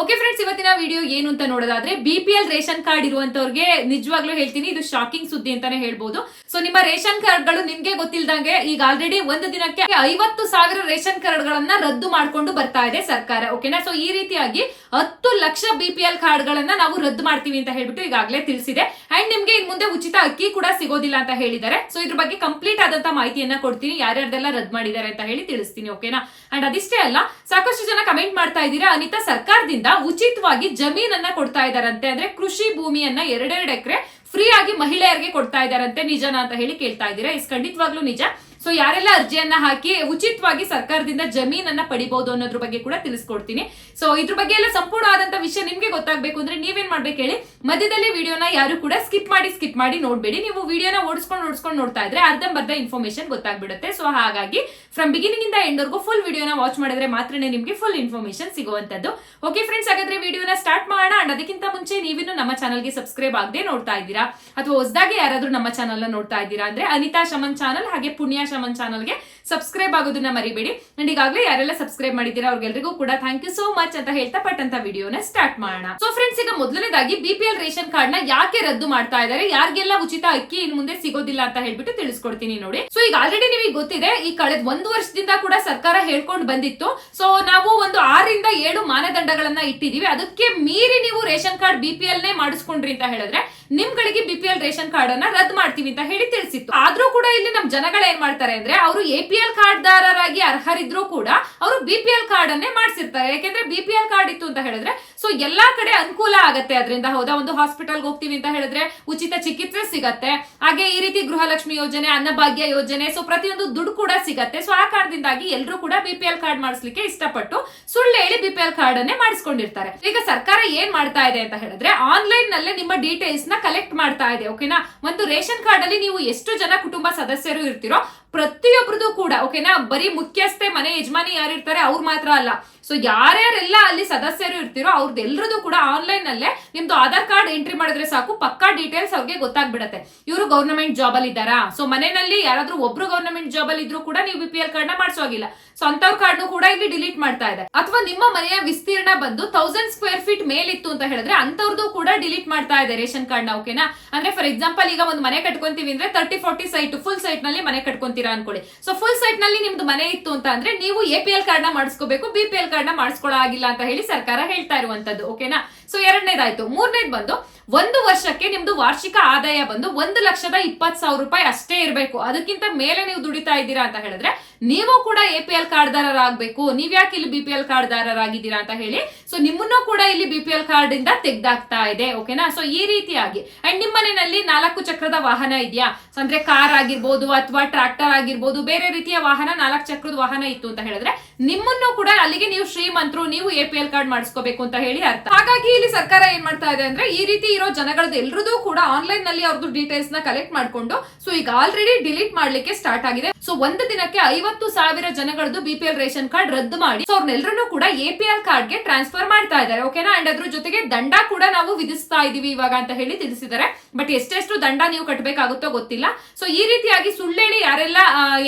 Okay friends ಇವತ್ತಿನ video ಏನು ಅಂತ ನೋಡೋದಾದ್ರೆ B P L ration card ಇರುವಂತವ್ರಿಗೆ ನಿಜವಾಗ್ಲೂ ಹೇಳ್ತೀನಿ, ಇದು ಶಾಕಿಂಗ್ ಸುದ್ದಿ ಅಂತಾನೆ ಹೇಳ್ಬಹುದು ಸೊ ನಿಮ್ಮ ರೇಷನ್ ಕಾರ್ಡ್ಗಳು ನಿಮ್ಗೆ ಗೊತ್ತಿಲ್ದಂಗೆ ಈಗ ಆಲ್ರೆಡಿ ಒಂದು ದಿನಕ್ಕೆ ಐವತ್ತು ಸಾವಿರ ರೇಷನ್ ಕಾರ್ಡ್ ಗಳನ್ನ ರದ್ದು ಮಾಡ್ಕೊಂಡು ಬರ್ತಾ ಇದೆ ಸರ್ಕಾರ ಓಕೆನಾ ಸೊ ಈ ರೀತಿಯಾಗಿ ಹತ್ತು ಲಕ್ಷ ಬಿ ಪಿ ಎಲ್ ಕಾರ್ಡ್ಗಳನ್ನ ನಾವು ರದ್ದು ಮಾಡ್ತೀವಿ ಅಂತ ಹೇಳ್ಬಿಟ್ಟು ಈಗಾಗಲೇ ತಿಳಿಸಿದೆ. ಅಂಡ್ ನಿಮ್ಗೆ ಇನ್ ಮುಂದೆ ಉಚಿತ ಅಕ್ಕಿ ಕೂಡ ಸಿಗೋದಿಲ್ಲ ಅಂತ ಹೇಳಿದ್ದಾರೆ. ಸೊ ಇದ್ರ ಬಗ್ಗೆ ಕಂಪ್ಲೀಟ್ ಆದಂತ ಮಾಹಿತಿಯನ್ನ ಕೊಡ್ತೀನಿ, ಯಾರ್ಯಾರ್ದೆಲ್ಲ ರದ್ದು ಮಾಡಿದ್ದಾರೆ ಅಂತ ಹೇಳಿ ತಿಳಿಸ್ತೀನಿ ಓಕೆನಾ ಅಂಡ್ ಅದಿಷ್ಟೇ ಅಲ್ಲ, ಸಾಕಷ್ಟು ಜನ ಕಮೆಂಟ್ ಮಾಡ್ತಾ ಇದ್ದೀರಾ, ಅನಿತಾ ಸರ್ಕಾರದಿಂದ ಉಚಿತವಾಗಿ ಜಮೀನನ್ನ ಕೊಡ್ತಾ ಇದಾರಂತೆ. ಅಂದ್ರೆ ಕೃಷಿ ಭೂಮಿಯನ್ನ ಎರಡೆರಡು ಎಕರೆ ಫ್ರೀ ಆಗಿ ಮಹಿಳೆಯರಿಗೆ ಕೊಡ್ತಾ ಇದಾರಂತೆ. ನಿಜನಾ ಅಂತ ಹೇಳಿ ಕೇಳ್ತಾ ಇದ್ದೀರಾ? ಇಸ್ ಖಂಡಿತವಾಗ್ಲೂ ನಿಜ. ಸೊ ಯಾರೆಲ್ಲ ಅರ್ಜಿಯನ್ನ ಹಾಕಿ ಉಚಿತವಾಗಿ ಸರ್ಕಾರದಿಂದ ಜಮೀನನ್ನ ಪಡಿಬಹುದು ಅನ್ನೋದ್ರ ಬಗ್ಗೆ ಕೂಡ ತಿಳಿಸ್ಕೊಡ್ತೀನಿ. ಸೊ ಇದ್ರ ಬಗ್ಗೆ ಎಲ್ಲ ಸಂಪೂರ್ಣವಾದಂತ ವಿಷಯ ನಿಮ್ಗೆ ಗೊತ್ತಾಗಬೇಕು ಅಂದ್ರೆ ನೀವೇನ್ ಮಾಡ್ಬೇಕು ಹೇಳಿ, ಮಧ್ಯದಲ್ಲಿ ವಿಡಿಯೋನ ಯಾರು ಕೂಡ ಸ್ಕಿಪ್ ಮಾಡಿ ಸ್ಕಿಪ್ ಮಾಡಿ ನೋಡ್ಬೇಡಿ. ನೀವು ವಿಡಿಯೋನ ಓಡಿಸ್ಕೊಂಡು ಓಡಿಸ್ಕೊಂಡು ನೋಡ್ತಾ ಇದ್ರೆ ಅರ್ಧಂಬರ್ಧ ಇನ್ಫಾರ್ಮೇಶನ್ ಗೊತ್ತಾಗ್ಬಿಡುತ್ತೆ. ಸೊ ಹಾಗಾಗಿ ಫ್ರಮ್ ಬಿಗಿನಿಂಗ್ ಇಂದ ಎಂಡ್ ವರ್ಗೂ ಫುಲ್ ವಿಡಿಯೋನ ವಾಚ್ ಮಾಡಿದ್ರೆ ಮಾತ್ರನೇ ನಿಮಗೆ ಫುಲ್ ಇನ್ಫಾರ್ಮೇಶನ್ ಸಿಗುವಂತದ್ದು ಓಕೆ ಫ್ರೆಂಡ್ಸ್ ಹಾಗಾದ್ರೆ ವಿಡಿಯೋನ ಸ್ಟಾರ್ಟ್ ಮಾಡೋಣ. ಅಂಡ್ ಅದಕ್ಕಿಂತ ಮುಂಚೆ ನೀವಿನ್ನು ನಮ್ಮ ಚಾನಲ್ಗೆ ಸಬ್ಸ್ಕ್ರೈಬ್ ಆಗದೆ ನೋಡ್ತಾ ಇದ್ದೀರಾ? ಅಥವಾ ಹೊಸದಾಗಿ ಯಾರಾದ್ರೂ ನಮ್ಮ ಚಾನಲ್ ನೋಡ್ತಾ ಇದ್ದೀರಾ ಅಂದ್ರೆ ಅನಿತಾ ಶಮನ್ ಚಾನಲ್ ಹಾಗೆ ಪುಣ್ಯ ಶಮನ್ ಚಾನಲ್ಗೆ ಸಬ್ಸ್ಕ್ರೈಬ್ ಆಗೋದನ್ನ ಮರಿಬೇಡಿ. ಅಂಡ್ ಈಗಾಗಲೇ ಯಾರೆಲ್ಲ ಸಬ್ಸ್ಕ್ರೈಬ್ ಮಾಡಿದ್ದೀರಾ ಅವ್ರಿಗೆಲ್ಲರಿಗೂ ಕೂಡ ಥ್ಯಾಂಕ್ ಯು ಸೋ ಮಚ್ ಅಂತ ಹೇಳ್ತಾ ಪಟ್ ಅಂತ ವಿಡಿಯೋನ ಸ್ಟಾರ್ಟ್ ಮಾಡೋಣ. ಸೊ ಫ್ರೆಂಡ್ಸ್ ಈಗ ಮೊದಲನೇದಾಗಿ ಬಿಪಿಎಲ್ ರೇಷನ್ ಕಾರ್ಡ್ನ ಯಾಕೆ ರದ್ದು ಮಾಡ್ತಾ ಇದ್ದಾರೆ? ಯಾರಿಗೆಲ್ಲ ಉಚಿತ ಅಕ್ಕಿ ಇನ್ ಮುಂದೆ ಸಿಗೋದಿಲ್ಲ ಅಂತ ಹೇಳ್ಬಿಟ್ಟು ತಿಳಿಸ್ಕೊಡ್ತೀನಿ ನೋಡಿ. ಸೊ ಈಗ ಆಲ್ರೆಡಿ ನಿಮಗೆ ಗೊತ್ತಿದೆ, ಈ ಕಳೆದ ಒಂದು ವರ್ಷದಿಂದ ಕೂಡ ಸರ್ಕಾರ ಹೇಳ್ಕೊಂಡು ಬಂದಿತ್ತು. ಸೊ ನಾವು ಒಂದು ಆರರಿಂದ ಏಳು ಮಾನದಂಡಗಳನ್ನ ಇಟ್ಟಿದೀವಿ. ಅದಕ್ಕೆ ಮೀರಿ ನೀವು ರೇಷನ್ ಕಾರ್ಡ್ ಬಿಪಿಎಲ್ ನೇ ಮಾಡಿಸ್ಕೊಂಡ್ರಿ ಅಂತ ಹೇಳಿದ್ರೆ ನಿಮ್ಗಳಿಗೆ B P L ration card ಅನ್ನ ರದ್ದು ಮಾಡ್ತೀವಿ ಅಂತ ಹೇಳಿ ತಿಳಿಸಿತ್ತು. ಆದ್ರೂ ಕೂಡ ಇಲ್ಲಿ ನಮ್ ಜನಗಳು ಏನ್ ಮಾಡ್ತಾರೆ ಅಂದ್ರೆ, ಅವರು ಎ ಪಿ ಎಲ್ ಕಾರ್ಡ್ ದಾರರಾಗಿ ಅರ್ಹರಿದ್ರು ಕೂಡ ಅವರು ಬಿ ಪಿ ಎಲ್ ಕಾರ್ಡ್ ಅನ್ನೇ ಮಾಡಿಸಿರ್ತಾರೆ. ಯಾಕೆಂದ್ರೆ ಬಿ ಕಾರ್ಡ್ ಇತ್ತು ಅಂತ ಹೇಳಿದ್ರೆ ಸೊ ಎಲ್ಲಾ ಕಡೆ ಅನುಕೂಲ ಆಗತ್ತೆ ಅದರಿಂದ. ಹೌದಾ? ಒಂದು ಹಾಸ್ಪಿಟಲ್ಗೆ ಹೋಗ್ತೀವಿ ಅಂತ ಹೇಳಿದ್ರೆ ಉಚಿತ ಚಿಕಿತ್ಸೆ ಸಿಗತ್ತೆ. ಹಾಗೆ ಈ ರೀತಿ ಗೃಹಲಕ್ಷ್ಮಿ ಯೋಜನೆ, ಅನ್ನಭಾಗ್ಯ ಯೋಜನೆ ಸೊ ಪ್ರತಿಯೊಂದು ದುಡ್ಡು ಕೂಡ ಸಿಗತ್ತೆ. ಸೊ ಆ ಕಾರಣದಿಂದಾಗಿ ಎಲ್ಲರೂ ಕೂಡ ಬಿ ಪಿ ಎಲ್ ಕಾರ್ಡ್ ಮಾಡಿಸ್ಲಿಕ್ಕೆ ಇಷ್ಟಪಟ್ಟು ಸುಳ್ಳು ಹೇಳಿ ಬಿ ಪಿ ಕಾರ್ಡ್ ಅನ್ನೇ ಮಾಡಿಸ್ಕೊಂಡಿರ್ತಾರೆ. ಈಗ ಸರ್ಕಾರ ಏನ್ ಮಾಡ್ತಾ ಇದೆ ಅಂತ ಹೇಳಿದ್ರೆ ಆನ್ಲೈನ್ ನಲ್ಲೇ ನಿಮ್ಮ ಡೀಟೇಲ್ಸ್ನ ಕಲೆಕ್ಟ್ ಮಾಡ್ತಾ ಇದೆ ಓಕೆನಾ ಒಂದು ರೇಷನ್ ಕಾರ್ಡ್ ಅಲ್ಲಿ ನೀವು ಎಷ್ಟು ಜನ ಕುಟುಂಬ ಸದಸ್ಯರು ಇರ್ತೀರೋ ಪ್ರತಿಯೊಬ್ಬರದು ಕೂಡ ಓಕೆನಾ ಬರೀ ಮುಖ್ಯಸ್ಥೆ ಮನೆ ಯಜಮಾನಿ ಯಾರಿರ್ತಾರೆ ಅವ್ರು ಮಾತ್ರ ಅಲ್ಲ. ಸೊ ಯಾರ್ಯಾರೆಲ್ಲ ಅಲ್ಲಿ ಸದಸ್ಯರು ಇರ್ತಿರೋ ಅವ್ರದ್ದು ಕೂಡ ಆನ್ಲೈನ್ ಅಲ್ಲೇ ನಿಮ್ದು ಆಧಾರ್ ಕಾರ್ಡ್ ಎಂಟ್ರಿ ಮಾಡಿದ್ರೆ ಸಾಕು, ಪಕ್ಕಾ ಡೀಟೇಲ್ಸ್ ಅವ್ರಿಗೆ ಗೊತ್ತಾಗ್ಬಿಡತ್ತೆ. ಇವರು ಗೌರ್ಮೆಂಟ್ ಜಾಬ್ ಅಲ್ಲಿ ಇದ್ದಾರಾ? ಸೊ ಮನೆಯಲ್ಲಿ ಯಾರಾದ್ರೂ ಒಬ್ರು ಗೌರ್ಮೆಂಟ್ ಜಾಬ್ ಅಲ್ಲಿ ಇದ್ರು ಕೂಡ ನೀವು ಬಿ ಪಿ ಎಲ್ ಕಾರ್ಡ್ನ ಮಾಡಿಸೋಗಿಲ್ಲ ಸೊ ಅಂತವ್ರ ಕಾರ್ಡ್ ಕೂಡ ಇಲ್ಲಿ ಡಿಲೀಟ್ ಮಾಡ್ತಾ ಇದೆ. ಅಥವಾ ನಿಮ್ಮ ಮನೆಯ ವಿಸ್ತೀರ್ಣ ಬಂದು ತೌಸಂಡ್ ಸ್ಕ್ವೇರ್ ಫೀಟ್ ಮೇಲಿತ್ತು ಅಂತ ಹೇಳಿದ್ರೆ ಅಂತವ್ರದ್ದು ಕೂಡ ಡಿಲೀಟ್ ಮಾಡ್ತಾ ಇದೆ ರೇಷನ್ ಕಾರ್ಡ್ನ ಓಕೆನಾ ಅಂದ್ರೆ ಫಾರ್ ಎಕ್ಸಾಂಪಲ್ ಈಗ ಒಂದು ಮನೆ ಕಟ್ಕೊಂತೀವಿ ಅಂದ್ರೆ ತರ್ಟಿ ಫೋರ್ಟಿ ಸೈಟ್ ಫುಲ್ ಸೈಟ್ನಲ್ಲಿ ಮನೆ ಕಟ್ಕೊಂತೀರಾ ಅನ್ಕೊಳ್ಳಿ. ಸೊ ಫುಲ್ ಸೈಟ್ನಲ್ಲಿ ನಿಮ್ದು ಮನೆ ಇತ್ತು ಅಂತ ಅಂದ್ರೆ ನೀವು ಎ ಪಿ ಎಲ್ ಕಾರ್ಡ್ನ ಮಾಡಿಸ್ಕೋಬೇಕು ಬಿ ಪಿ ಎಲ್ ಕಾರ್ಡ್ನ ಮಾಡಿಸ್ಕೊಳ್ಳೋ ಆಗಿಲ್ಲ ಅಂತ ಹೇಳಿ ಸರ್ಕಾರ ಹೇಳ್ತಾ ಇರುವಂತದ್ದು ಓಕೆನಾ ಸೊ ಎರಡನೇದಾಯ್ತು. ಮೂರನೇದು ಬಂದು, ಒಂದು ವರ್ಷಕ್ಕೆ ನಿಮ್ದು ವಾರ್ಷಿಕ ಆದಾಯ ಬಂದು ಒಂದು ಲಕ್ಷದ ಇಪ್ಪತ್ ಸಾವಿರ ರೂಪಾಯಿ ಅಷ್ಟೇ ಇರಬೇಕು. ಅದಕ್ಕಿಂತ ಮೇಲೆ ನೀವು ದುಡಿತಾ ಇದ್ದೀರಾ ಅಂತ ಹೇಳಿದ್ರೆ, ನೀವು ಕೂಡ ಎ ಪಿ ಎಲ್ ಕಾರ್ಡ್ದಾರರಾಗಬೇಕು. ನೀವ್ ಯಾಕೆ ಇಲ್ಲಿ ಬಿ ಪಿ ಎಲ್ ಕಾರ್ಡ್ ದಾರರಾಗಿದ್ದೀರಾ ಅಂತ ಹೇಳಿ. ಸೊ ನಿಮ್ಮನ್ನು ಕೂಡ ಇಲ್ಲಿ ಬಿ ಪಿ ಎಲ್ ಕಾರ್ಡ್ ಇಂದ ತೆಗ್ದಾಗ್ತಾ ಇದೆ ಓಕೆನಾ ಸೊ ಈ ರೀತಿಯಾಗಿ. ಅಂಡ್ ನಿಮ್ಮ ಮನೆಯಲ್ಲಿ ನಾಲ್ಕು ಚಕ್ರದ ವಾಹನ ಇದೆಯಾ? ಅಂದ್ರೆ ಕಾರ್ ಆಗಿರ್ಬೋದು ಅಥವಾ ಟ್ರಾಕ್ಟರ್ ಆಗಿರ್ಬೋದು, ಬೇರೆ ರೀತಿಯ ವಾಹನ, ನಾಲ್ಕು ಚಕ್ರದ ವಾಹನ ಇತ್ತು ಅಂತ ಹೇಳಿದ್ರೆ, ನಿಮ್ಮನ್ನು ಕೂಡ ಅಲ್ಲಿಗೆ ನೀವು ಶ್ರೀಮಂತರು, ನೀವು ಎ ಕಾರ್ಡ್ ಮಾಡಿಸ್ಕೋಬೇಕು ಅಂತ ಹೇಳಿ ಅರ್ಥ. ಹಾಗಾಗಿ ಸರ್ಕಾರ ಏನ್ ಮಾಡ್ತಾ ಇದೆ ಅಂದ್ರೆ ಈ ರೀತಿ ಇರೋ ಜನಗಳದ್ದು ಎಲ್ರದ್ದು ಕೂಡ ಆನ್ಲೈನ್ನಲ್ಲಿ ಅವ್ರದ್ದು ಡೀಟೇಲ್ಸ್ನ ಕಲೆಕ್ಟ್ ಮಾಡ್ಕೊಂಡು ಸೊ ಈಗ ಆಲ್ರೆಡಿ ಡಿಲೀಟ್ ಮಾಡ್ಲಿಕ್ಕೆ ಸ್ಟಾರ್ಟ್ ಆಗಿದೆ. ಸೊ ಒಂದು ದಿನಕ್ಕೆ ಐವತ್ತು ಸಾವಿರ ಜನಗಳದ್ದು ಬಿಪಿಎಲ್ ರೇಷನ್ ಕಾರ್ಡ್ ರದ್ದು ಮಾಡಿ ಸೊ ಅವ್ರನ್ನೆಲ್ಲರೂ ಕೂಡ ಎ ಪಿ ಎಲ್ ಕಾರ್ಡ್ಗೆ ಟ್ರಾನ್ಸ್ಫರ್ ಮಾಡ್ತಾ ಇದ್ದಾರೆ ಓಕೆನಾ ಅಂಡ್ ಅದ್ರ ಜೊತೆಗೆ ದಂಡ ಕೂಡ ನಾವು ವಿಧಿಸ್ತಾ ಇದೀವಿ ಇವಾಗ ಅಂತ ಹೇಳಿ ತಿಳಿಸಿದ್ದಾರೆ. ಬಟ್ ಎಷ್ಟೆಷ್ಟು ದಂಡ ನೀವು ಕಟ್ಟಬೇಕಾಗುತ್ತೋ ಗೊತ್ತಿಲ್ಲ. ಸೊ ಈ ರೀತಿಯಾಗಿ ಸುಳ್ಳೇಳಿ ಯಾರೆಲ್ಲ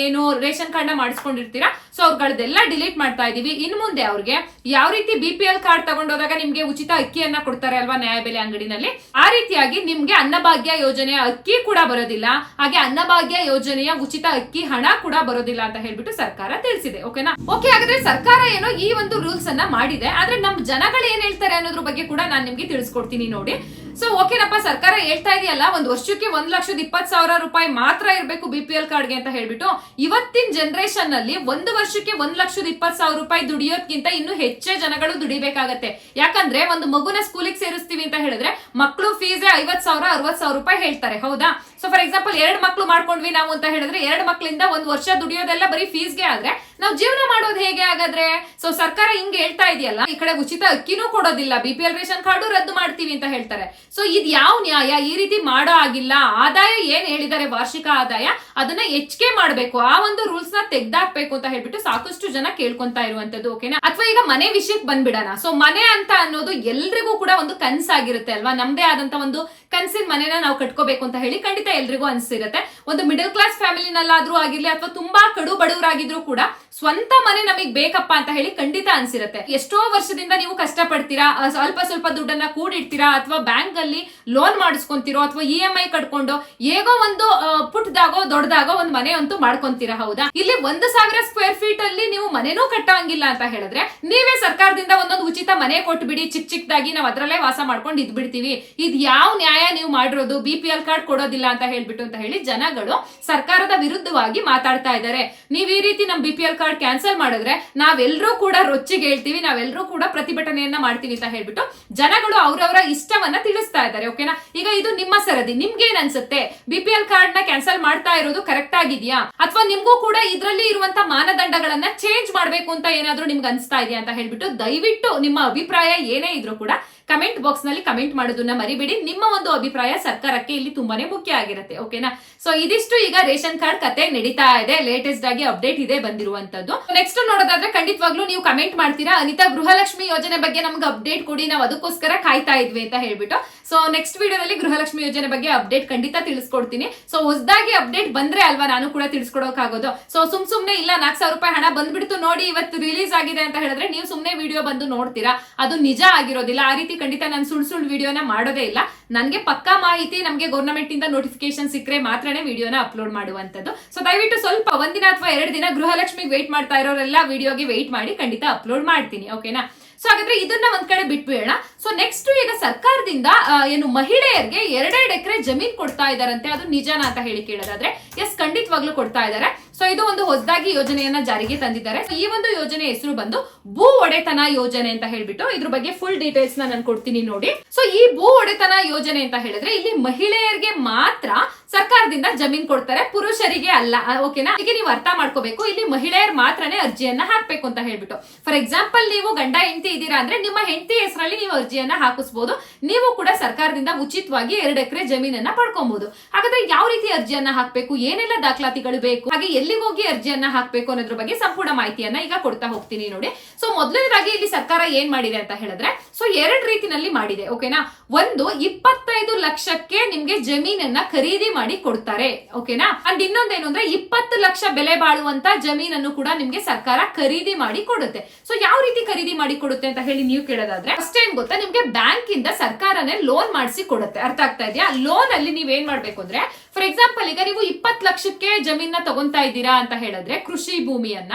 ಏನು ರೇಷನ್ ಕಾರ್ಡ್ನ ಮಾಡಿಸ್ಕೊಂಡಿರ್ತೀರಾ ಸೊ ಅವ್ರಗಳದೆಲ್ಲ ಡಿಲೀಟ್ ಮಾಡ್ತಾ ಇದೀವಿ. ಇನ್ ಮುಂದೆ ಅವ್ರಿಗೆ ಯಾವ ರೀತಿ ಬಿಪಿಎಲ್ ಕಾರ್ಡ್ ತಗೊಂಡೋದಾಗ ನಿಮ್ಗೆ ಉಚಿತ ಅಕ್ಕಿಯನ್ನ ಕೊಡ್ತಾರೆ ಅಲ್ವಾ ನ್ಯಾಯಬೆಲೆ ಅಂಗಡಿನಲ್ಲಿ? ಆ ರೀತಿಯಾಗಿ ನಿಮ್ಗೆ ಅನ್ನಭಾಗ್ಯ ಯೋಜನೆಯ ಅಕ್ಕಿ ಕೂಡ ಬರೋದಿಲ್ಲ. ಹಾಗೆ ಅನ್ನಭಾಗ್ಯ ಯೋಜನೆಯ ಉಚಿತ ಅಕ್ಕಿ, ಹಣ ಕೂಡ ಬರೋದಿಲ್ಲ ಅಂತ ಹೇಳ್ಬಿಟ್ಟು ಸರ್ಕಾರ ತಿಳಿಸಿದೆ, ಓಕೆನಾ? ಓಕೆ, ಹಾಗಾದ್ರೆ ಸರ್ಕಾರ ಏನೋ ಈ ಒಂದು ರೂಲ್ಸ್ ಅನ್ನ ಮಾಡಿದೆ. ಆದ್ರೆ ನಮ್ ಜನಗಳು ಏನ್ ಹೇಳ್ತಾರೆ ಅನ್ನೋದ್ರ ಬಗ್ಗೆ ಕೂಡ ನಾನು ನಿಮ್ಗೆ ತಿಳಿಸ್ಕೊಡ್ತೀನಿ ನೋಡಿ. ಸೊ ಓಕೆನಪ್ಪ ಸರ್ಕಾರ ಹೇಳ್ತಾ ಇದೆಯಲ್ಲ, ಒಂದು ವರ್ಷಕ್ಕೆ ಒಂದ್ ಲಕ್ಷದ ಇಪ್ಪತ್ತು ಸಾವಿರ ರೂಪಾಯಿ ಮಾತ್ರ ಇರಬೇಕು ಬಿ ಪಿ ಎಲ್ ಕಾರ್ಡ್ಗೆ ಅಂತ ಹೇಳ್ಬಿಟ್ಟು, ಇವತ್ತಿನ ಜನರೇಷನ್ ಅಲ್ಲಿ ಒಂದು ವರ್ಷಕ್ಕೆ ಒಂದ್ ಲಕ್ಷದ ಇಪ್ಪತ್ತು ಸಾವಿರ ರೂಪಾಯಿ ದುಡಿಯೋದ್ಕಿಂತ ಇನ್ನು ಹೆಚ್ಚೇ ಜನಗಳು ದುಡಿಬೇಕಾಗತ್ತೆ. ಯಾಕಂದ್ರೆ, ಒಂದು ಮಗುನ ಸ್ಕೂಲಿಗೆ ಸೇರಿಸ್ತೀವಿ ಅಂತ ಹೇಳಿದ್ರೆ ಮಕ್ಕಳು ಫೀಸೇ ಐವತ್ ಸಾವಿರ ಅರವತ್ ಸಾವಿರ ರೂಪಾಯಿ ಹೇಳ್ತಾರೆ, ಹೌದಾ? ಸೊ ಫಾರ್ ಎಕ್ಸಾಂಪಲ್ ಎರಡು ಮಕ್ಳು ಮಾಡ್ಕೊಂಡ್ವಿ ನಾವು ಅಂತ ಹೇಳಿದ್ರೆ ಎರಡು ಮಕ್ಳಿಂದ ಒಂದು ವರ್ಷ ದುಡಿಯೋದೆಲ್ಲ ಬರೀ ಫೀಸ್ಗೆ ಆದ್ರೆ ನಾವು ಜೀವನ ಮಾಡೋದು ಹೇಗೆ ಹಾಗಾದ್ರೆ? ಸೊ ಸರ್ಕಾರ ಹಿಂಗೆ ಹೇಳ್ತಾ ಇದೆಯಲ್ಲ, ಈ ಕಡೆ ಉಚಿತ ಅಕ್ಕಿನೂ ಕೊಡೋದಿಲ್ಲ B P L ration card ರದ್ದು ಮಾಡ್ತೀವಿ ಅಂತ ಹೇಳ್ತಾರೆ. ಸೊ ಇದು ಯಾವ ನ್ಯಾಯ? ಈ ರೀತಿ ಮಾಡೋ ಆಗಿಲ್ಲ ಆದಾಯ ಏನ್ ಹೇಳಿದ್ದಾರೆ? ವಾರ್ಷಿಕ ಆದಾಯ, ಅದನ್ನ ಹೆಚ್ಚಿಗೆ ಮಾಡಬೇಕು. ಆ ಒಂದು ರೂಲ್ಸ್ನ ತೆಗ್ದಾಕ್ಬೇಕು ಅಂತ ಹೇಳ್ಬಿಟ್ಟು ಸಾಕಷ್ಟು ಜನ ಕೇಳ್ಕೊಂತಾ ಇರುವಂತದ್ದು ಓಕೆನಾ ಅಥವಾ ಈಗ ಮನೆ ವಿಷಯಕ್ಕೆ ಬಂದ್ಬಿಡೋಣ. ಸೊ ಮನೆ ಅಂತ ಅನ್ನೋದು ಎಲ್ರಿಗೂ ಕೂಡ ಒಂದು ಕನ್ಸಾಗಿರುತ್ತೆ ಅಲ್ವಾ? ನಮ್ದೇ ಆದಂತ ಒಂದು ಕನ್ಸಿನ ಮನೆನ ನಾವು ಕಟ್ಕೋಬೇಕು ಅಂತ ಹೇಳಿ ಖಂಡಿತ ಎಲ್ರಿಗೂ ಅನ್ಸಿರುತ್ತೆ. ಒಂದು ಮಿಡಲ್ ಕ್ಲಾಸ್ ಫ್ಯಾಮಿಲಿನಲ್ಲಾದ್ರೂ ಆಗಿರ್ಲಿ ಅಥವಾ ತುಂಬಾ ಕಡು ಬಡವರಾಗಿದ್ರು ಕೂಡ ಸ್ವಂತ ಮನೆ ನಮಗೆ ಬೇಕಪ್ಪ ಅಂತ ಹೇಳಿ ಖಂಡಿತ ಅನ್ಸಿರುತ್ತೆ. ಎಷ್ಟೋ ವರ್ಷದಿಂದ ನೀವು ಕಷ್ಟ ಪಡ್ತೀರಾ ಸ್ವಲ್ಪ ಸ್ವಲ್ಪ ದುಡ್ಡನ್ನ ಕೂಡಿಡ್ತೀರಾ ಅಥವಾ ಬ್ಯಾಂಕ್ ಅಲ್ಲಿ ಲೋನ್ ಮಾಡಿಸ್ಕೊಂತಿರೋ ಅಥವಾ ಇ ಎಂ ಐ ಕಟ್ಕೊಂಡು ಹೇಗೋ ಒಂದು ಪುಟ್ಟದಾಗೋ ದೊಡ್ಡದಾಗೋ ಒಂದು ಮನೆ ಅಂತೂ ಮಾಡ್ಕೊಂತೀರಾ ಹೌದಾ? ಇಲ್ಲಿ ಒಂದು ಸಾವಿರ ಸ್ಕ್ವೇರ್ ಫೀಟ್ ಅಲ್ಲಿ ನೀವು ಮನೆನೂ ಕಟ್ಟಂಗಿಲ್ಲ ಅಂತ ಹೇಳಿದ್ರೆ ನೀವೇ ಸರ್ಕಾರದಿಂದ ಒಂದೊಂದು ಉಚಿತ ಮನೆ ಕೊಟ್ಬಿಡಿ ಚಿಕ್ಕ ಚಿಕ್ಕದಾಗಿ ನಾವು ಅದರಲ್ಲೇ ವಾಸ ಮಾಡ್ಕೊಂಡು ಇದ್ಬಿಡ್ತೀವಿ. ಇದ್ ಯಾವ ನ್ಯಾಯ ನೀವು ಮಾಡಿರೋದು? ಬಿ ಪಿ ಎಲ್ ಕಾರ್ಡ್ ಕೊಡೋದಿಲ್ಲ ಅಂತ ಹೇಳ್ಬಿಟ್ಟು ಅಂತ ಹೇಳಿ ಜನಗಳು ಸರ್ಕಾರದ ವಿರುದ್ಧವಾಗಿ ಮಾತಾಡ್ತಾ ಇದ್ದಾರೆ. ನೀವ್ ಈ ರೀತಿ ನಮ್ B P L card cancel ಮಾಡಿದ್ರೆ ನಾವೆಲ್ಲರೂ ಕೂಡ ರೊಚ್ಚಿಗೆ ಹೇಳ್ತೀವಿ ನಾವೆಲ್ಲರೂ ಕೂಡ ಪ್ರತಿಭಟನೆಯನ್ನ ಮಾಡ್ತೀವಿ ಅಂತ ಹೇಳ್ಬಿಟ್ಟು ಜನಗಳು ಅವರವರ ಇಷ್ಟವನ್ನ ತಿಳಿಸ್ತಾ ಇದ್ದಾರೆ ಓಕೆನಾ ಈಗ ಇದು ನಿಮ್ಮ ಸರದಿ, ನಿಮ್ಗೆ ಏನ್ ಅನ್ಸುತ್ತೆ? ಬಿ ಕಾರ್ಡ್ನ ಕ್ಯಾನ್ಸಲ್ ಮಾಡ್ತಾ ಇರೋದು ಕರೆಕ್ಟ್ ಆಗಿದ್ಯಾ? ಅಥವಾ ನಿಮ್ಗೂ ಕೂಡ ಇದ್ರಲ್ಲಿ ಇರುವಂತ ಮಾನದಂಡಗಳನ್ನ ಚೇಂಜ್ ಮಾಡ್ಬೇಕು ಅಂತ ಏನಾದ್ರೂ ನಿಮ್ಗೆ ಅನ್ಸ್ತಾ ಇದೆಯಾ ಅಂತ ಹೇಳ್ಬಿಟ್ಟು ದಯವಿಟ್ಟು ನಿಮ್ಮ ಅಭಿಪ್ರಾಯ ಏನೇ ಇದ್ರೂ ಕೂಡ ಕಮೆಂಟ್ ಬಾಕ್ಸ್ನಲ್ಲಿ ಕಮೆಂಟ್ ಮಾಡೋದನ್ನ ಮರಿಬೇಡಿ. ನಿಮ್ಮ ಒಂದು ಅಭಿಪ್ರಾಯ ಸರ್ಕಾರಕ್ಕೆ ಇಲ್ಲಿ ತುಂಬಾನೇ ಮುಖ್ಯ ಆಗಿರುತ್ತೆ. ಓಕೆನಾ ಸೊ ಇದಿಷ್ಟು ಈಗ ರೇಷನ್ ಕಾರ್ಡ್ ಕತೆ ನಡೀತಾ ಇದೆ. ಲೇಟೆಸ್ಟ್ ಆಗಿ ಅಪ್ಡೇಟ್ ಇದೆ ಬಂದಿರುವಂತದ್ದು. ನೆಕ್ಸ್ಟ್ ನೋಡೋದಾದ್ರೆ ಖಂಡಿತವಾಗ್ಲೂ ನೀವು ಕಮೆಂಟ್ ಮಾಡ್ತೀರಾ? ಅನಿತಾ, ಗೃಹಲಕ್ಷ್ಮಿ ಯೋಜನೆ ಬಗ್ಗೆ ನಮ್ಗೆ ಅಪ್ಡೇಟ್ ಕೊಡಿ. ನಾವು ಅದಕ್ಕೋಸ್ಕರ ಕಾಯ್ತಾ ಇದ್ವಿ ಅಂತ ಹೇಳ್ಬಿಟ್ಟು. ಸೊ ನೆಕ್ಸ್ಟ್ ವಿಡಿಯೋದಲ್ಲಿ ಗೃಹಲಕ್ಷ್ಮಿ ಯೋಜನೆ ಬಗ್ಗೆ ಅಪ್ಡೇಟ್ ಖಂಡಿತ ತಿಳಿಸ್ಕೊಡ್ತೀನಿ. ಸೊ ಹೊಸದಾಗಿ ಅಪ್ಡೇಟ್ ಬಂದ್ರೆ ಅಲ್ವಾ? ನಾನು ಕೂಡ ತಿಳಿಸ್ಕೊಡೋಕಾಗೋದು. ಸೊ ಸುಮ್ ಸುಮ್ನೆ ಇಲ್ಲ ನಾಲ್ಕು ಸಾವಿರ ರೂಪಾಯಿ ಹಣ ಬಂದ್ಬಿಡ್ತು ನೋಡಿ, ಇವತ್ತು ರಿಲೀಸ್ ಆಗಿದೆ ಅಂತ ಹೇಳಿದ್ರೆ ನೀವು ಸುಮ್ನೆ ವಿಡಿಯೋ ಬಂದು ನೋಡ್ತೀರಾ? ಅದು ನಿಜ ಆಗಿರೋದಿಲ್ಲ. ಆ ರೀತಿ ಖಂಡಿತ ನಾನು ಸುಳ್ಳು ಸುಳ್ ವಿಡಿಯೋನ ಮಾಡೋದೇ ಇಲ್ಲ. ನನಗೆ ಪಕ್ಕಾ ಮಾಹಿತಿ, ನಮಗೆ ಗೌರ್ಮೆಂಟ್ ಇಂದ ನೋಟಿಫಿಕೇಶನ್ ಸಿಕ್ಕರೆ ಮಾತ್ರನೇ ವಿಡಿಯೋನ ಅಪ್ಲೋಡ್ ಮಾಡುವಂತದ್ದು ಸೊ ದಯವಿಟ್ಟು ಸ್ವಲ್ಪ ಒಂದಿನ ಅಥವಾ ಎರಡು ದಿನ ಗೃಹಲಕ್ಷ್ಮಿಗೆ ವೇಟ್ ಮಾಡ್ತಾ ಇರೋರೆಲ್ಲ ವಿಡಿಯೋಗೆ ವೇಟ್ ಮಾಡಿ ಖಂಡಿತ ಅಪ್ಲೋಡ್ ಮಾಡ್ತೀನಿ ಓಕೆನಾ ಸೊ ಹಾಗಾದ್ರೆ ಇದನ್ನ ಒಂದ್ ಕಡೆ ಬಿಟ್ಬಿಡೋಣ. ಸೊ ನೆಕ್ಸ್ಟ್ ಈಗ ಸರ್ಕಾರದಿಂದ ಏನು ಮಹಿಳೆಯರಿಗೆ ಎರಡೆರಡು ಎಕರೆ ಜಮೀನ್ ಕೊಡ್ತಾ ಇದಾರಂತೆ ಅದು ನಿಜಾನ ಅಂತ ಹೇಳಿ ಕೇಳೋದಾದ್ರೆ. ಎಸ್ ಖಂಡಿತವಾಗ್ಲೂ ಕೊಡ್ತಾ ಇದ್ದಾರೆ. ಸೊ ಇದು ಒಂದು ಹೊಸದಾಗಿ ಯೋಜನೆಯನ್ನ ಜಾರಿಗೆ ತಂದಿದ್ದಾರೆ. ಈ ಒಂದು ಯೋಜನೆ ಹೆಸರು ಬಂದು ಭೂ ಒಡೆತನ ಯೋಜನೆ ಅಂತ ಹೇಳ್ಬಿಟ್ಟು ಇದ್ರ ಬಗ್ಗೆ ಫುಲ್ ಡೀಟೇಲ್ಸ್ ನಾನು ಕೊಡ್ತೀನಿ ನೋಡಿ. ಸೊ ಈ ಭೂ ಒಡೆತನ ಯೋಜನೆ ಅಂತ ಹೇಳಿದ್ರೆ ಇಲ್ಲಿ ಮಹಿಳೆಯರಿಗೆ ಮಾತ್ರ ಸರ್ಕಾರದಿಂದ ಜಮೀನ್ ಕೊಡ್ತಾರೆ, ಪುರುಷರಿಗೆ ಅಲ್ಲ. ಓಕೆನಾ ಈಗ ನೀವು ಅರ್ಥ ಮಾಡ್ಕೋಬೇಕು. ಇಲ್ಲಿ ಮಹಿಳೆಯರು ಮಾತ್ರನೇ ಅರ್ಜಿಯನ್ನ ಹಾಕ್ಬೇಕು ಅಂತ ಹೇಳ್ಬಿಟ್ಟು. ಫಾರ್ ಎಕ್ಸಾಂಪಲ್ ನೀವು ಗಂಡ, ಹೆಂಡತಿ ಇದ್ದೀರಾ ಅಂದ್ರೆ ನಿಮ್ಮ ಹೆಂಡತಿ ಹೆಸರಲ್ಲಿ ನೀವು ಅರ್ಜಿಯನ್ನ ಹಾಕಿಸ್ಬಹುದು ನೀವು ಕೂಡ ಸರ್ಕಾರದಿಂದ ಉಚಿತವಾಗಿ ಎರಡು ಎಕರೆ ಜಮೀನನ್ನ ಪಡ್ಕೊಬಹುದು ಹಾಗಾದ್ರೆ ಯಾವ ರೀತಿ ಅರ್ಜಿಯನ್ನ ಹಾಕ್ಬೇಕು? ಏನೆಲ್ಲ ದಾಖಲಾತಿಗಳು ಬೇಕು? ಹಾಗೆ ಎಲ್ಲಿಗೆ ಹೋಗಿ ಅರ್ಜಿಯನ್ನ ಹಾಕ್ಬೇಕು ಅನ್ನೋದ್ರ ಬಗ್ಗೆ ಸಂಪೂರ್ಣ ಮಾಹಿತಿಯನ್ನ ಈಗ ಕೊಡ್ತಾ ಹೋಗ್ತೀನಿ ನೋಡಿ. ಸೊ ಮೊದಲನೇದಾಗಿ ಇಲ್ಲಿ ಸರ್ಕಾರ ಏನ್ ಮಾಡಿದೆ ಅಂತ ಹೇಳಿದ್ರೆ ಸೊ ಎರಡು ರೀತಿನಲ್ಲಿ ಮಾಡಿದೆ ಓಕೆನಾ ಒಂದು, ಇಪ್ಪತ್ತೈದು ಲಕ್ಷಕ್ಕೆ ನಿಮ್ಗೆ ಜಮೀನನ್ನ ಖರೀದಿ ಮಾಡಿ ಕೊಡ್ತಾರೆ ಓಕೆನಾ ಅಂಡ್ ಇನ್ನೊಂದೇನು ಅಂದ್ರೆ, ಇಪ್ಪತ್ತು ಲಕ್ಷ ಬೆಲೆ ಬಾಳುವಂತ ಜಮೀನನ್ನು ಕೂಡ ನಿಮ್ಗೆ ಸರ್ಕಾರ ಖರೀದಿ ಮಾಡಿ ಕೊಡುತ್ತೆ. ಸೊ ಯಾವ ರೀತಿ ಖರೀದಿ ಮಾಡಿ ಕೊಡುತ್ತೆ ಅಂತ ಹೇಳಿ ನೀವು ಕೇಳೋದಾದ್ರೆ ಫಸ್ಟ್ ಟೈಮ್ ಗೊತ್ತಾ ನಿಮ್ಗೆ ಬ್ಯಾಂಕ್ ಇಂದ ಸರ್ಕಾರನೇ ಲೋನ್ ಮಾಡಿಸಿ ಕೊಡುತ್ತೆ. ಅರ್ಥ ಆಗ್ತಾ ಇದೆಯಾ? ಲೋನ್ ಅಲ್ಲಿ ನೀವ್ ಏನ್ ಮಾಡ್ಬೇಕು ಅಂದ್ರೆ ಫಾರ್ ಎಕ್ಸಾಂಪಲ್ ಈಗ ನೀವು ಇಪ್ಪತ್ತು ಲಕ್ಷಕ್ಕೆ ಜಮೀನ ತಗೊಂತಾ ಇದ್ದೀರಾ ಅಂತ ಹೇಳಿದ್ರೆ ಕೃಷಿ ಭೂಮಿಯನ್ನ,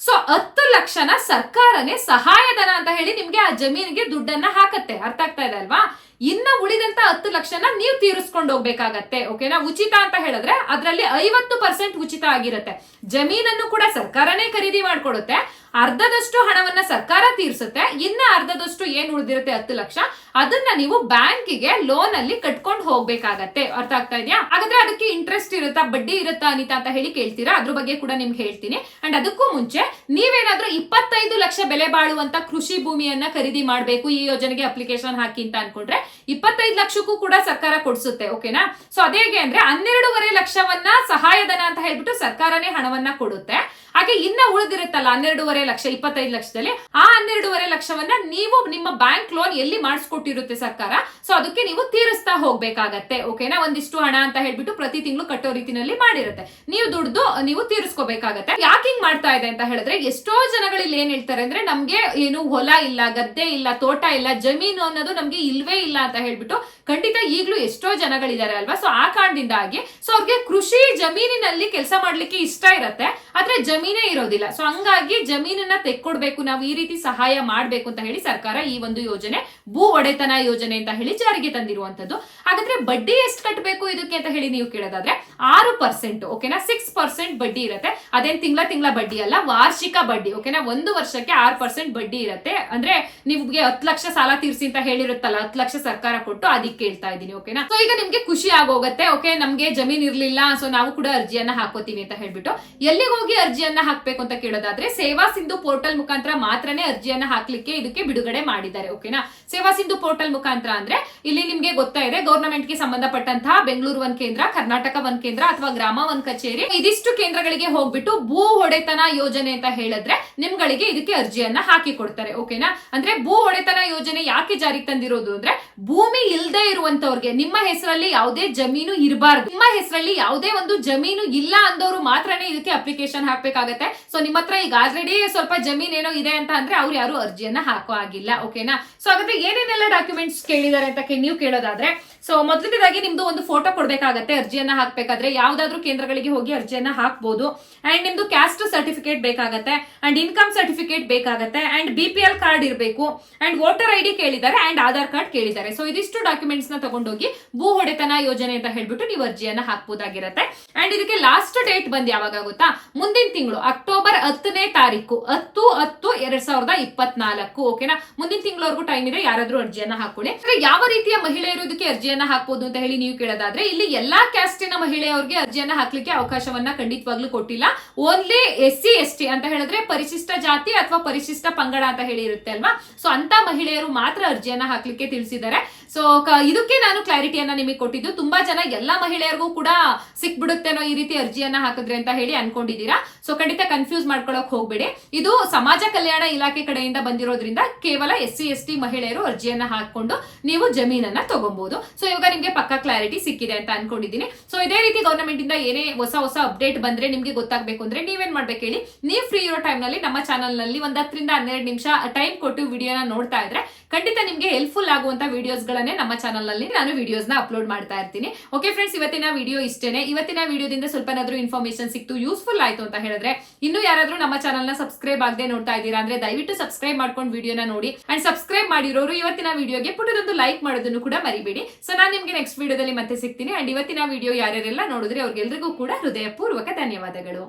ಸೊ ಹತ್ತು ಲಕ್ಷನ ಸರ್ಕಾರನೇ ಸಹಾಯಧನ ಅಂತ ಹೇಳಿ ನಿಮ್ಗೆ ಆ ಜಮೀನಿಗೆ ದುಡ್ಡನ್ನ ಹಾಕತ್ತೆ. ಅರ್ಥ ಆಗ್ತಾ ಇದೆ ಅಲ್ವಾ? ಇನ್ನ ಉಳಿದಂತ ಹತ್ತು ಲಕ್ಷನ ನೀವು ತೀರಿಸ್ಕೊಂಡು ಹೋಗ್ಬೇಕಾಗತ್ತೆ, ಓಕೆನಾ? ಉಚಿತ ಅಂತ ಹೇಳಿದ್ರೆ ಅದರಲ್ಲಿ ಐವತ್ತು ಪರ್ಸೆಂಟ್ ಉಚಿತ ಆಗಿರುತ್ತೆ. ಜಮೀನನ್ನು ಕೂಡ ಸರ್ಕಾರನೇ ಖರೀದಿ ಮಾಡ್ಕೊಡುತ್ತೆ. ಅರ್ಧದಷ್ಟು ಹಣವನ್ನ ಸರ್ಕಾರ ತೀರಿಸುತ್ತೆ, ಇನ್ನ ಅರ್ಧದಷ್ಟು ಏನ್ ಉಳಿದಿರುತ್ತೆ ಹತ್ತು ಲಕ್ಷ, ಅದನ್ನ ನೀವು ಬ್ಯಾಂಕಿಗೆ ಲೋನ್ ಅಲ್ಲಿ ಕಟ್ಕೊಂಡು ಹೋಗ್ಬೇಕಾಗತ್ತೆ. ಅರ್ಥ ಆಗ್ತಾ ಇದೆಯಾ? ಹಾಗಾದ್ರೆ ಅದಕ್ಕೆ ಇಂಟ್ರೆಸ್ಟ್ ಇರುತ್ತಾ, ಬಡ್ಡಿ ಇರುತ್ತಾ ಅನಿತಾ ಅಂತ ಹೇಳಿ ಕೇಳ್ತೀರಾ? ಅದ್ರ ಬಗ್ಗೆ ಕೂಡ ನಿಮ್ಗೆ ಹೇಳ್ತೀನಿ. ಅಂಡ್ ಅದಕ್ಕೂ ಮುಂಚೆ ನೀವೇನಾದ್ರೂ ಇಪ್ಪತ್ತೈದು ಲಕ್ಷ ಬೆಲೆ ಬಾಳುವಂತ ಕೃಷಿ ಭೂಮಿಯನ್ನ ಖರೀದಿ ಮಾಡಬೇಕು, ಈ ಯೋಜನೆಗೆ ಅಪ್ಲಿಕೇಶನ್ ಹಾಕಿ ಅಂತ ಅನ್ಕೊಂಡ್ರೆ ಇಪ್ಪತ್ತೈದು ಲಕ್ಷಕ್ಕೂ ಕೂಡ ಸರ್ಕಾರ ಕೊಡ್ಸುತ್ತೆ, ಓಕೆನಾ? ಸೊ ಅದೇಗೆ ಅಂದ್ರೆ ಹನ್ನೆರಡೂವರೆ ಲಕ್ಷವನ್ನ ಸಹಾಯಧನ ಅಂತ ಹೇಳ್ಬಿಟ್ಟು ಸರ್ಕಾರನೇ ಹಣವನ್ನ ಕೊಡುತ್ತೆ. ಹಾಗೆ ಇನ್ನ ಉಳಿದಿರುತ್ತಲ್ಲ, ಹನ್ನೆರಡೂವರೆ ಲಕ್ಷ, ಇಪ್ಪತ್ತೈದು ಲಕ್ಷದಲ್ಲಿ ಆ ಹನ್ನೆರಡೂವರೆ ಲಕ್ಷವನ್ನ ನೀವು ನಿಮ್ಮ ಬ್ಯಾಂಕ್ ಲೋನ್ ಎಲ್ಲಿ ಮಾಡಿಸ್ಕೊಟ್ಟಿರುತ್ತೆ ಸರ್ಕಾರ? ಸೊ ಅದಕ್ಕೆ ನೀವು ತೀರಿಸ್ತಾ ಹೋಗ್ಬೇಕಾಗತ್ತೆ ಓಕೆನಾ ಒಂದಿಷ್ಟು ಹಣ ಅಂತ ಹೇಳ್ಬಿಟ್ಟು ಪ್ರತಿ ತಿಂಗಳು ಕಟ್ಟೋ ರೀತಿನಲ್ಲಿ ಮಾಡಿರುತ್ತೆ. ನೀವು ದುಡ್ದು ನೀವು ತೀರಿಸ್ಕೋಬೇಕಾಗತ್ತೆ. ಯಾಕೆ ಹಿಂಗ್ ಮಾಡ್ತಾ ಇದೆ ಅಂತ ಹೇಳಿದ್ರೆ, ಎಷ್ಟೋ ಜನಗಳು ಇಲ್ಲಿ ಏನ್ ಹೇಳ್ತಾರೆ ಅಂದ್ರೆ, ನಮ್ಗೆ ಏನು ಹೊಲ ಇಲ್ಲ, ಗದ್ದೆ ಇಲ್ಲ, ತೋಟ ಇಲ್ಲ, ಜಮೀನು ಅನ್ನೋದು ನಮ್ಗೆ ಇಲ್ವೇ ಇಲ್ಲ ಅಂತ ಹೇಳ್ಬಿಟ್ಟು ಖಂಡಿತ ಈಗ್ಲೂ ಎಷ್ಟೋ ಜನಗಳಿದ್ದಾರೆ ಅಲ್ವಾ? ಸೊ ಆ ಕಾರಣದಿಂದಾಗಿ ಸೊ ಅವ್ರಿಗೆ ಕೃಷಿ ಜಮೀನಿನಲ್ಲಿ ಕೆಲಸ ಮಾಡ್ಲಿಕ್ಕೆ ಇಷ್ಟ ಇರತ್ತೆ, ಆದ್ರೆ ಜಮೀನೇ ಇರೋದಿಲ್ಲ. ಸೊ ಹಂಗಾಗಿ ಜಮೀನನ್ನ ತೆಕ್ಕೊಡ್ಬೇಕು, ನಾವು ಈ ರೀತಿ ಸಹಾಯ ಮಾಡಬೇಕು ಅಂತ ಹೇಳಿ ಸರ್ಕಾರ ಈ ಒಂದು ಯೋಜನೆ, ಭೂ ಒಡೆತನ ಯೋಜನೆ ಅಂತ ಹೇಳಿ ಜಾರಿಗೆ ತಂದಿರುವಂತದ್ದು ಹಾಗಾದ್ರೆ ಬಡ್ಡಿ ಎಷ್ಟು ಕಟ್ಟಬೇಕು ಇದಕ್ಕೆ ಅಂತ ಹೇಳಿ ನೀವು ಕೇಳೋದಾದ್ರೆ, ಆರು ಪರ್ಸೆಂಟ್ ಓಕೆನಾ ಸಿಕ್ಸ್ ಪರ್ಸೆಂಟ್ ಬಡ್ಡಿ ಇರುತ್ತೆ. ಅದೇನ್ ತಿಂಗಳ ತಿಂಗಳ ಬಡ್ಡಿ ಅಲ್ಲ, ವಾರ್ಷಿಕ ಬಡ್ಡಿ ಓಕೆನಾ ಒಂದು ವರ್ಷಕ್ಕೆ ಆರು ಪರ್ಸೆಂಟ್ ಬಡ್ಡಿ ಇರುತ್ತೆ. ಅಂದ್ರೆ ನಿಮ್ಗೆ ಹತ್ತು ಲಕ್ಷ ಸಾಲ ತೀರ್ಸಿ ಅಂತ ಹೇಳಿರುತ್ತಲ್ಲ, ಹತ್ತು ಲಕ್ಷ ಸರ್ಕಾರ ಕೊಟ್ಟು ಅದಕ್ಕೆ ಕೇಳ್ತಾ ಇದ್ದೀನಿ ಓಕೆನಾ ಸೊ ಈಗ ನಿಮ್ಗೆ ಖುಷಿ ಆಗೋಗತ್ತೆ ಓಕೆ ನಮ್ಗೆ ಜಮೀನ್ ಇರ್ಲಿಲ್ಲ ಸೊ ನಾವು ಕೂಡ ಅರ್ಜಿಯನ್ನ ಹಾಕೋತೀವಿ ಅಂತ ಹೇಳ್ಬಿಟ್ಟು. ಎಲ್ಲಿಗೆ ಹೋಗಿ ಅರ್ಜಿಯನ್ನ ಅರ್ಜಿಯನ್ನ ಹಾಕ್ಬೇಕು ಅಂತ ಕೇಳೋದಾದ್ರೆ, ಸೇವಾ ಸಿಂಧು ಪೋರ್ಟಲ್ ಮುಖಾಂತರ ಮಾತ್ರನೇ ಅರ್ಜಿಯನ್ನ ಹಾಕ್ಲಿಕ್ಕೆ ಇದಕ್ಕೆ ಬಿಡುಗಡೆ ಮಾಡಿದ್ದಾರೆ, ಓಕೆನಾ? ಸೇವಾ ಸಿಂಧು ಪೋರ್ಟಲ್ ಮುಖಾಂತರ ಅಂದ್ರೆ ಇಲ್ಲಿ ನಿಮ್ಗೆ ಗೊತ್ತಾ ಇದೆ ಗವರ್ನಮೆಂಟ್ಗೆ ಸಂಬಂಧಪಟ್ಟಂತಹ ಬೆಂಗಳೂರು ಒಂದ್ ಕೇಂದ್ರ, ಕರ್ನಾಟಕ ಒಂದ್ ಕೇಂದ್ರ ಅಥವಾ ಗ್ರಾಮ ಒಂದ್ ಕಚೇರಿ, ಇದಿಷ್ಟು ಕೇಂದ್ರಗಳಿಗೆ ಹೋಗ್ಬಿಟ್ಟು ಭೂ ಒಡೆತನ ಯೋಜನೆ ಅಂತ ಹೇಳಿದ್ರೆ ನಿಮ್ಗಳಿಗೆ ಇದಕ್ಕೆ ಅರ್ಜಿಯನ್ನ ಹಾಕಿ ಕೊಡ್ತಾರೆ, ಓಕೆನಾ? ಅಂದ್ರೆ ಭೂ ಒಡೆತನ ಯೋಜನೆ ಯಾಕೆ ಜಾರಿಗೆ ತಂದಿರೋದು ಅಂದ್ರೆ ಭೂಮಿ ಇಲ್ಲದೆ ಇರುವಂತವ್ರಿಗೆ ನಿಮ್ಮ ಹೆಸರಲ್ಲಿ ಯಾವುದೇ ಜಮೀನು ಇರಬಾರ್ದು. ನಿಮ್ಮ ಹೆಸರಲ್ಲಿ ಯಾವುದೇ ಒಂದು ಜಮೀನು ಇಲ್ಲ ಅಂದವರು ಮಾತ್ರನೇ ಇದಕ್ಕೆ ಅಪ್ಲಿಕೇಶನ್ ಹಾಕ್ಬೇಕಾಗತ್ತೆ. ಸೊ ನಿಮ್ಮ ಹತ್ರ ಈಗ ಆಲ್ರೆಡಿ ಸ್ವಲ್ಪ ಜಮೀನ್ ಏನೋ ಇದೆ ಅಂತ ಅಂದ್ರೆ ಅವ್ರು ಯಾರು ಅರ್ಜಿಯನ್ನ ಹಾಕೋ ಆಗಿಲ್ಲ ಓಕೆನಾ ಸೊ ಹಾಗಾದ್ರೆ ಏನೇನೆಲ್ಲ ಡಾಕ್ಯುಮೆಂಟ್ಸ್ ಕೇಳಿದ್ದಾರೆ ಅಂತ ನೀವು ಕೇಳೋದಾದ್ರೆ ಸೊ ಮೊದಲನೇದಾಗಿ ನಿಮ್ದು ಒಂದು ಫೋಟೋ ಕೊಡ್ಬೇಕಾಗತ್ತೆ, ಅರ್ಜಿಯನ್ನ ಹಾಕ್ಬೇಕಾದ್ರೆ. ಯಾವ್ದಾದ್ರು ಕೇಂದ್ರಗಳಿಗೆ ಹೋಗಿ ಅರ್ಜಿಯನ್ನ ಹಾಕ್ಬೋದು. ಅಂಡ್ ನಿಮ್ದು ಕ್ಯಾಸ್ಟ್ ಸರ್ಟಿಫಿಕೇಟ್ ಬೇಕಾಗತ್ತೆ ಅಂಡ್ ಇನ್ಕಮ್ ಸರ್ಟಿಫಿಕೇಟ್ ಬೇಕಾಗತ್ತೆ and B P L card ಇರಬೇಕು ಅಂಡ್ ವೋಟರ್ ಐ ಡಿ ಕೇಳಿದ್ದಾರೆ ಅಂಡ್ ಆಧಾರ್ ಕಾರ್ಡ್ ಕೇಳಿದ್ದಾರೆ. ಸೊ ಇದಿಷ್ಟು ಡಾಕ್ಯುಮೆಂಟ್ಸ್ನ ತಗೊಂಡೋಗಿ ಭೂ ಹೊಡೆತನ ಯೋಜನೆ ಅಂತ ಹೇಳ್ಬಿಟ್ಟು ನೀವು ಅರ್ಜಿಯನ್ನ ಹಾಕ್ಬೋದಾಗಿರತ್ತೆ. ಅಂಡ್ ಇದಕ್ಕೆ ಲಾಸ್ಟ್ ಡೇಟ್ ಬಂದ್ ಯಾವಾಗ ಗೊತ್ತಾ? ಮುಂದಿನ ತಿಂಗಳು ಅಕ್ಟೋಬರ್ ಹತ್ತನೇ ತಾರೀಕು. ಹತ್ತು ಹತ್ತು ಎರಡ್ ಸಾವಿರದ ಇಪ್ಪತ್ನಾಲ್ಕು ಓಕೆನಾ ಮುಂದಿನ ತಿಂಗಳವರೆಗೂ ಟೈಮ್ ಇದೆ ಯಾರಾದ್ರೂ ಅರ್ಜಿಯನ್ನ ಹಾಕೊಳ್ಳಿ. ಅಂದ್ರೆ ಯಾವ ರೀತಿಯ ಮಹಿಳೆಯರು ಇದಕ್ಕೆ ಅರ್ಜಿಯನ್ನ ಹಾಕ್ಬೋದು ಅಂತ ಹೇಳಿ ನೀವು ಕೇಳೋದಾದ್ರೆ, ಇಲ್ಲಿ ಎಲ್ಲಾ ಕ್ಯಾಸ್ಟಿನ ಮಹಿಳೆಯವರಿಗೆ ಅರ್ಜಿಯನ್ನ ಹಾಕ್ಲಿಕ್ಕೆ ಅವಕಾಶವನ್ನ ಖಂಡಿತವಾಗ್ಲೂ ಕೊಟ್ಟಿಲ್ಲ. Only S C, S T ಅಂತ ಹೇಳಿದ್ರೆ ಪರಿಶಿಷ್ಟ ಜಾತಿ ಅಥವಾ ಪರಿಶಿಷ್ಟ ಪಂಗಡ ಅಂತ ಹೇಳಿ ಇರುತ್ತೆ ಅಲ್ವಾ? ಸೊ ಅಂತ ಮಹಿಳೆಯರು ಮಾತ್ರ ಅರ್ಜಿಯನ್ನ ಹಾಕ್ಲಿಕ್ಕೆ ತಿಳಿಸಿದ್ದಾರೆ. ಸೊ ಇದಕ್ಕೆ ನಾನು ಕ್ಲಾರಿಟಿಯನ್ನ ನಿಮಗೆ ಕೊಟ್ಟಿದ್ದು. ತುಂಬಾ ಜನ ಎಲ್ಲಾ ಮಹಿಳೆಯರಿಗೂ ಕೂಡ ಸಿಕ್ಬಿಡುತ್ತೇನೋ ಈ ರೀತಿ ಅರ್ಜಿಯನ್ನ ಹಾಕಿದ್ರೆ ಅಂತ ಹೇಳಿ ಅನ್ಕೊಂಡಿದ್ದೀರಾ? ಸೊ ಖಂಡಿತ ಕನ್ಫ್ಯೂಸ್ ಮಾಡ್ಕೊಳಕ್ ಹೋಗ್ಬೇಡಿ. ಇದು ಸಮಾಜ ಕಲ್ಯಾಣ ಇಲಾಖೆ ಕಡೆಯಿಂದ ಬಂದಿರೋದ್ರಿಂದ ಕೇವಲ ಎಸ್ ಸಿ ಎಸ್ ಟಿ ಮಹಿಳೆಯರು ಅರ್ಜಿಯನ್ನ ಹಾಕೊಂಡು ನೀವು ಜಮೀನನ್ನ ತಗೊಬಹುದು ಸೊ ಇವಾಗ ನಿಮ್ಗೆ ಪಕ್ಕ ಕ್ಲಾರಿಟಿ ಸಿಕ್ಕಿದೆ ಅಂತ ಅನ್ಕೊಂಡಿದ್ದೀನಿ. ಸೊ ಇದೇ ರೀತಿ ಗವರ್ನಮೆಂಟ್ ಇಂದ ಏನೇ ಹೊಸ ಹೊಸ ಅಪ್ಡೇಟ್ ಬಂದ್ರೆ ನಿಮ್ಗೆ ಗೊತ್ತಾಗಬೇಕು ಅಂದ್ರೆ ನೀವೇನ್ ಮಾಡ್ಬೇಕು ಹೇಳಿ? ನೀವು ಫ್ರೀ ಇರೋ ಟೈಮ್ನಲ್ಲಿ ನಮ್ಮ ಚಾನಲ್ನಲ್ಲಿ ಒಂದ್ ಹತ್ತರಿಂದ ಹನ್ನೆರಡು ನಿಮಿಷ ಟೈಮ್ ಕೊಟ್ಟು ವಿಡಿಯೋನ ನೋಡ್ತಾ ಇದ್ರೆ ಖಂಡಿತ ನಿಮ್ಗೆ ಹೆಲ್ಪ್ಫುಲ್ ಆಗುವಂತ ವಿಡಿಯೋಸ್ ಗಳನ್ನೇ ನಮ್ಮ ಚಾನಲ್ನಲ್ಲಿ ನಾನು ವಿಡಿಯೋಸ್ನ ಅಪ್ಲೋಡ್ ಮಾಡ್ತಾ ಇರ್ತೀನಿ. ಓಕೆ ಫ್ರೆಂಡ್ಸ್ ಇವತ್ತಿನ ವಿಡಿಯೋ ಇಷ್ಟೇನೆ. ಇವತ್ತಿನ ವಿಡಿಯೋದಿಂದ ಸ್ವಲ್ಪನಾದ್ರೂ ಇನ್ಫಾರ್ಮೇಶನ್ ಸಿಕ್ತು ಯೂಸ್ಫುಲ್ ಆಯ್ತು ಅಂತ ಹೇಳಿದ್ರೆ, ಇನ್ನು ಯಾರಾದ್ರೂ ನಮ್ಮ ಚಾನಲ್ನ ಸಬ್ಸ್ಕ್ರೈಬ್ ಆಗದೆ ನೋಡ್ತಾ ಇದ್ದೀರಾ ಅಂದ್ರೆ ದಯವಿಟ್ಟು ಸಬ್ಸ್ಕ್ರೈಬ್ ಮಾಡ್ಕೊಂಡು ವಿಡಿಯೋನ ನೋಡಿ. ಅಂಡ್ ಸಬ್ಸ್ಕ್ರೈಬ್ ಮಾಡಿರೋರು ಇವತ್ತಿನ ವಿಡಿಯೋಗೆ ಪುಟ್ಟದೊಂದು ಲೈಕ್ ಮಾಡೋದನ್ನು ಕೂಡ ಮರಿಬೇಡಿ. ಸೊ ನಾನು ನಿಮ್ಗೆ ನೆಕ್ಸ್ಟ್ ವಿಡಿಯೋದಲ್ಲಿ ಮತ್ತೆ ಸಿಗ್ತೀನಿ. ಅಂಡ್ ಇವತ್ತಿನ ವಿಡಿಯೋ ಯಾರ್ಯಾರೆಲ್ಲ ನೋಡಿದ್ರೆ ಅವ್ರಿಗೆಲ್ರಿಗೂ ಕೂಡ ಹೃದಯಪೂರ್ವಕ ಧನ್ಯವಾದಗಳು.